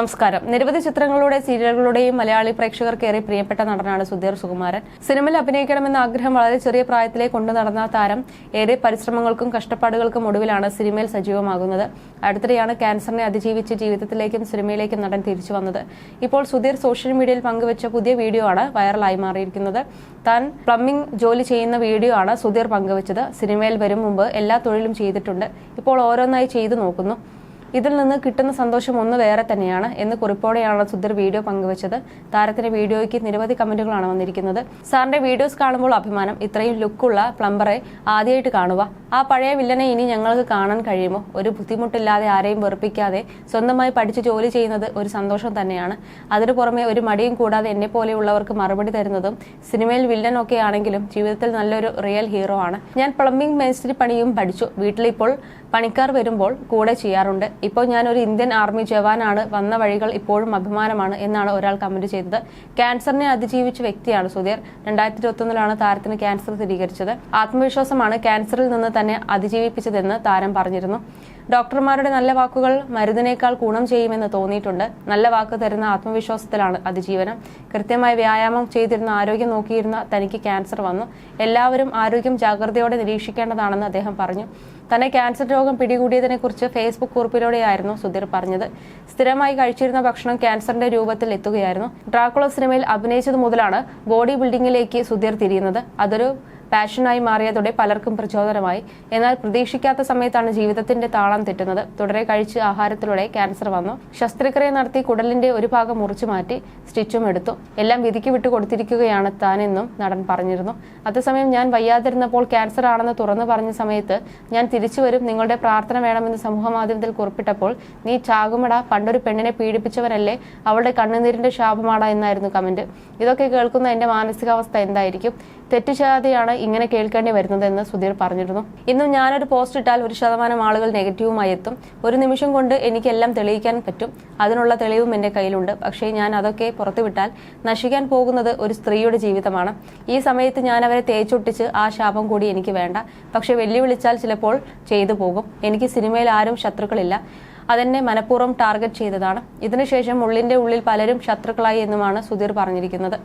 നമസ്കാരം. നിരവധി ചിത്രങ്ങളുടെ സീരിയലുകളുടെയും മലയാളി പ്രേക്ഷകർക്ക് ഏറെ പ്രിയപ്പെട്ട നടനാണ് സുധീർ സുകുമാരൻ. സിനിമയിൽ അഭിനയിക്കണമെന്ന ആഗ്രഹം വളരെ ചെറിയ പ്രായത്തിലെ കൊണ്ടു നടന്ന താരം ഏറെ പരിശ്രമങ്ങൾക്കും കഷ്ടപ്പാടുകൾക്കും ഒടുവിലാണ് സിനിമയിൽ സജീവമാകുന്നത്. അടുത്തിടെയാണ് ക്യാൻസറിനെ അതിജീവിച്ച് ജീവിതത്തിലേക്കും സിനിമയിലേക്കും നടൻ തിരിച്ചു വന്നത്. ഇപ്പോൾ സുധീർ സോഷ്യൽ മീഡിയയിൽ പങ്കുവച്ച പുതിയ വീഡിയോ ആണ് വൈറലായി മാറിയിരിക്കുന്നത്. താൻ പ്ലംബിംഗ് ജോലി ചെയ്യുന്ന വീഡിയോ ആണ് സുധീർ പങ്കുവച്ചത്. സിനിമയിൽ വരും മുമ്പ് എല്ലാ തൊഴിലും ചെയ്തിട്ടുണ്ട്. ഇപ്പോൾ ഓരോന്നായി ചെയ്തു നോക്കുന്നു. ഇതിൽ നിന്ന് കിട്ടുന്ന സന്തോഷം ഒന്ന് വേറെ തന്നെയാണ് എന്ന് കുറിപ്പോടെയാണ് സുധർ വീഡിയോ പങ്കുവച്ചത്. താരത്തിന്റെ വീഡിയോയ്ക്ക് നിരവധി കമന്റുകളാണ് വന്നിരിക്കുന്നത്. സാറിന്റെ വീഡിയോസ് കാണുമ്പോൾ അഭിമാനം ഇത്രയും ലുക്കുള്ള പ്ലംബറെ ആദ്യമായിട്ട് കാണുക. ആ പഴയ വില്ലനെ ഇനി ഞങ്ങൾക്ക് കാണാൻ കഴിയുമോ? ഒരു ബുദ്ധിമുട്ടില്ലാതെ ആരെയും വെറുപ്പിക്കാതെ സ്വന്തമായി പഠിച്ച് ജോലി ചെയ്യുന്നത് ഒരു സന്തോഷം തന്നെയാണ്. അതിനു പുറമെ ഒരു മടിയും കൂടാതെ എന്നെ പോലെയുള്ളവർക്ക് മറുപടി തരുന്നതും സിനിമയിൽ വില്ലൻ ഒക്കെ ആണെങ്കിലും ജീവിതത്തിൽ നല്ലൊരു റിയൽ ഹീറോ ആണ്. ഞാൻ പ്ലംബിംഗ് മേസ്തിരി പണിയും പഠിച്ചു. വീട്ടിലിപ്പോൾ പണിക്കാർ വരുമ്പോൾ കൂടെ ചെയ്യാറുണ്ട്. ഇപ്പോൾ ഞാൻ ഒരു ഇന്ത്യൻ ആർമി ജവാനാണ്. വന്ന വഴികൾ ഇപ്പോഴും അഭിമാനമാണ് എന്നാണ് ഒരാൾ കമന്റ് ചെയ്തത്. ക്യാൻസറിനെ അതിജീവിച്ച വ്യക്തിയാണ് സുധീർ. രണ്ടായിരത്തി ഇരുപത്തൊന്നിലാണ് താരത്തിന് ക്യാൻസർ സ്ഥിരീകരിച്ചത്. ആത്മവിശ്വാസമാണ് ക്യാൻസറിൽ നിന്ന് തന്നെ അതിജീവിപ്പിച്ചതെന്ന് താരം പറഞ്ഞിരുന്നു. ഡോക്ടർമാരുടെ നല്ല വാക്കുകൾ മരുന്നിനേക്കാൾ ഗുണം ചെയ്യുമെന്ന് തോന്നിയിട്ടുണ്ട്. നല്ല വാക്ക് തരുന്ന ആത്മവിശ്വാസത്തിലാണ് അതിജീവനം. കൃത്യമായി വ്യായാമം ചെയ്തിരുന്ന ആരോഗ്യം നോക്കിയിരുന്ന തനിക്ക് ക്യാൻസർ വന്നു. എല്ലാവരും ആരോഗ്യം ജാഗ്രതയോടെ നിരീക്ഷിക്കേണ്ടതാണെന്ന് അദ്ദേഹം പറഞ്ഞു. തന്നെ ക്യാൻസർ രോഗം പിടികൂടിയതിനെക്കുറിച്ച് ഫേസ്ബുക്ക് കുറിപ്പിലൂടെയായിരുന്നു സുധീർ പറഞ്ഞത്. സ്ഥിരമായി കഴിച്ചിരുന്ന ഭക്ഷണം ക്യാൻസറിന്റെ രൂപത്തിൽ എത്തുകയായിരുന്നു. ഡ്രാക്കുള സിനിമയിൽ അഭിനയിച്ചത് മുതലാണ് ബോഡി ബിൽഡിംഗിലേക്ക് സുധീർ തിരിയുന്നത്. അതൊരു പാഷനായി മാറിയതോടെ പലർക്കും പ്രചോദനമായി. എന്നാൽ പ്രതീക്ഷിക്കാത്ത സമയത്താണ് ജീവിതത്തിന്റെ താളം തെറ്റുന്നത്. തുടരെ കഴിച്ച് ആഹാരത്തിലൂടെ ക്യാൻസർ വന്നു. ശസ്ത്രക്രിയ നടത്തി കുടലിന്റെ ഒരു ഭാഗം മുറിച്ചു മാറ്റി സ്റ്റിച്ചും എടുത്തു. എല്ലാം വിധിക്ക് വിട്ടു കൊടുത്തിരിക്കുകയാണ് താനെന്നും നടൻ പറഞ്ഞിരുന്നു. അതേസമയം ഞാൻ വയ്യാതിരുന്നപ്പോൾ ക്യാൻസർ ആണെന്ന് തുറന്നു പറഞ്ഞ സമയത്ത് ഞാൻ തിരിച്ചു വരും. നിങ്ങളുടെ പ്രാർത്ഥന വേണമെന്ന് സമൂഹമാധ്യമത്തിൽ കുറിപ്പിട്ടപ്പോൾ നീ ചാകുമട പണ്ടൊരു പെണ്ണിനെ പീഡിപ്പിച്ചവനല്ലേ? അവളുടെ കണ്ണുനീരിന്റെ ശാപമാടാ എന്നായിരുന്നു കമന്റ്. ഇതൊക്കെ കേൾക്കുന്ന എന്റെ മാനസികാവസ്ഥ എന്തായിരിക്കും? തെറ്റ് ചെയ്യാതെയാണ് ഇങ്ങനെ കേൾക്കേണ്ടി വരുന്നതെന്ന് സുധീർ പറഞ്ഞിരുന്നു. ഇന്നും ഞാനൊരു പോസ്റ്റ് ഇട്ടാൽ ഒരു ശതമാനം ആളുകൾ നെഗറ്റീവുമായി എത്തും. ഒരു നിമിഷം കൊണ്ട് എനിക്കെല്ലാം തെളിയിക്കാൻ പറ്റും. അതിനുള്ള തെളിവും എന്റെ കയ്യിലുണ്ട്. പക്ഷേ ഞാൻ അതൊക്കെ പുറത്തുവിട്ടാൽ നശിക്കാൻ പോകുന്നത് ഒരു സ്ത്രീയുടെ ജീവിതമാണ്. ഈ സമയത്ത് ഞാൻ അവരെ തേച്ചൊട്ടിച്ച് ആ ശാപം കൂടി എനിക്ക് വേണ്ട. പക്ഷേ വെല്ലുവിളിച്ചാൽ ചിലപ്പോൾ ചെയ്തു പോകും. എനിക്ക് സിനിമയിൽ ആരും ശത്രുക്കളില്ല. അതെന്നെ മനഃപൂർവം ടാർഗറ്റ് ചെയ്തതാണ്. ഇതിനുശേഷം ഉള്ളിന്റെ ഉള്ളിൽ പലരും ശത്രുക്കളായി എന്നുമാണ് സുധീർ പറഞ്ഞിരിക്കുന്നത്.